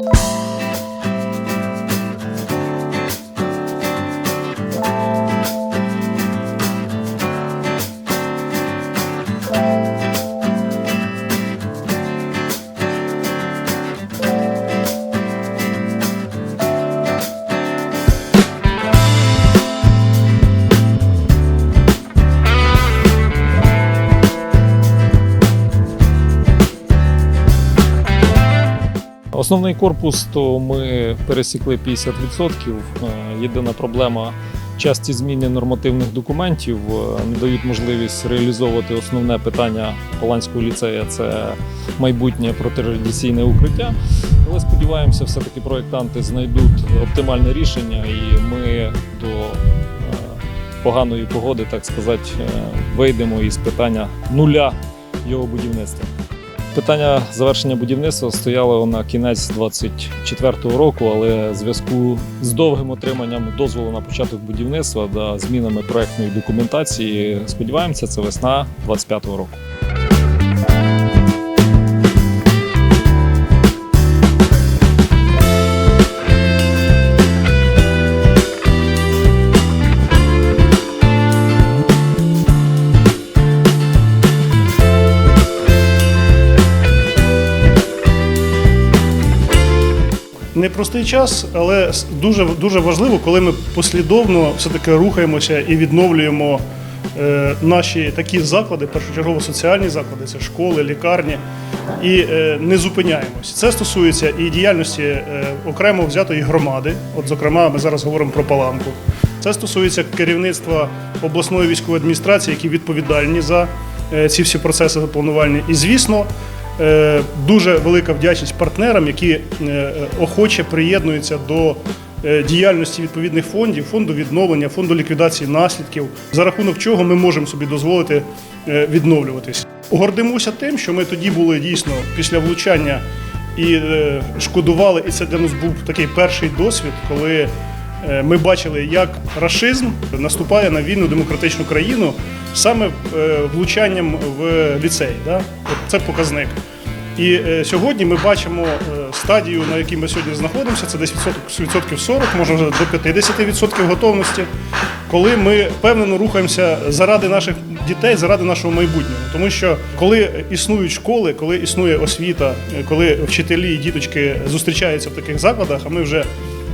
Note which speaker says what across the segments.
Speaker 1: you Основний корпус то ми пересікли 50%. Е, Єдина проблема часті зміни нормативних документів е, не дають можливість реалізовувати основне питання Поланського ліцею це майбутнє протирадіаційне укриття. Але сподіваємося, все-таки проєктанти знайдуть оптимальне рішення, і ми до е, поганої погоди, так сказати, вийдемо із питання нуля його будівництва. Питання завершення будівництва стояло на кінець 24-го року, але в зв'язку з довгим отриманням дозволу на початок будівництва та змінами проектної документації, сподіваємося, це весна 25-го року.
Speaker 2: Непростий час, але дуже, дуже важливо, коли ми послідовно все-таки рухаємося і відновлюємо е, наші такі заклади, першочергово соціальні заклади, це школи, лікарні, і е, не зупиняємось. Це стосується і діяльності е, окремо взятої громади. От, зокрема, ми зараз говоримо про Паланку. Це стосується керівництва обласної військової адміністрації, які відповідальні за е, ці всі процеси планувальні. І, звісно, Дуже велика вдячність партнерам, які е, охоче приєднуються до е, діяльності відповідних фондів, фонду відновлення, фонду ліквідації наслідків, за рахунок чого ми можемо собі дозволити е, відновлюватись. Гордимося тим, що ми тоді були дійсно після влучання і е, шкодували, і це для нас був такий перший досвід, коли е, ми бачили, як рашизм наступає на вільну демократичну країну саме е, влучанням в ліцей. Да? Це показник. І е, сьогодні ми бачимо е, стадію, на якій ми сьогодні знаходимося, це десь відсотків 40, може до 50% готовності, коли ми впевнено рухаємося заради наших дітей, заради нашого майбутнього. Тому що коли існують школи, коли існує освіта, е, коли вчителі і діточки зустрічаються в таких закладах, а ми вже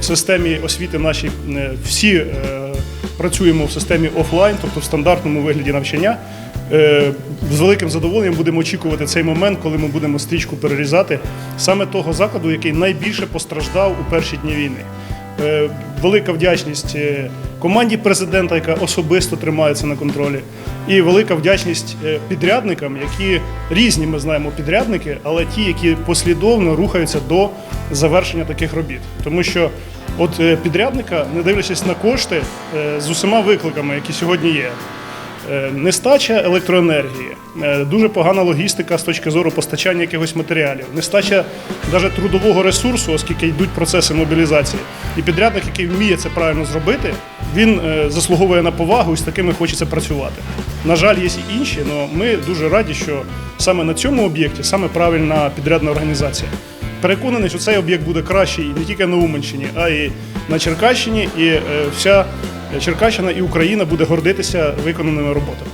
Speaker 2: в системі освіти нашій е, всі е, працюємо в системі офлайн, тобто в стандартному вигляді навчання. Е, З великим задоволенням будемо очікувати цей момент, коли ми будемо стрічку перерізати саме того закладу, який найбільше постраждав у перші дні війни. Велика вдячність команді президента, яка особисто тримається на контролі, і велика вдячність е, підрядникам, які різні ми знаємо підрядники, але ті, які послідовно рухаються до завершення таких робіт. Тому що от е, підрядника, не дивлячись на кошти, е, з усіма викликами, які сьогодні є. Нестача електроенергії, дуже погана логістика з точки зору постачання якихось матеріалів, нестача навіть трудового ресурсу, оскільки йдуть процеси мобілізації. І підрядник, який вміє це правильно зробити, він е, заслуговує на повагу і з такими хочеться працювати. На жаль, є і інші, але ми дуже раді, що саме на цьому об'єкті саме правильна підрядна організація. Переконаний, що цей об'єкт буде кращий не тільки на Уманщині, а й на Черкащині, і е, вся Черкащина і Україна буде гордитися виконаними роботами.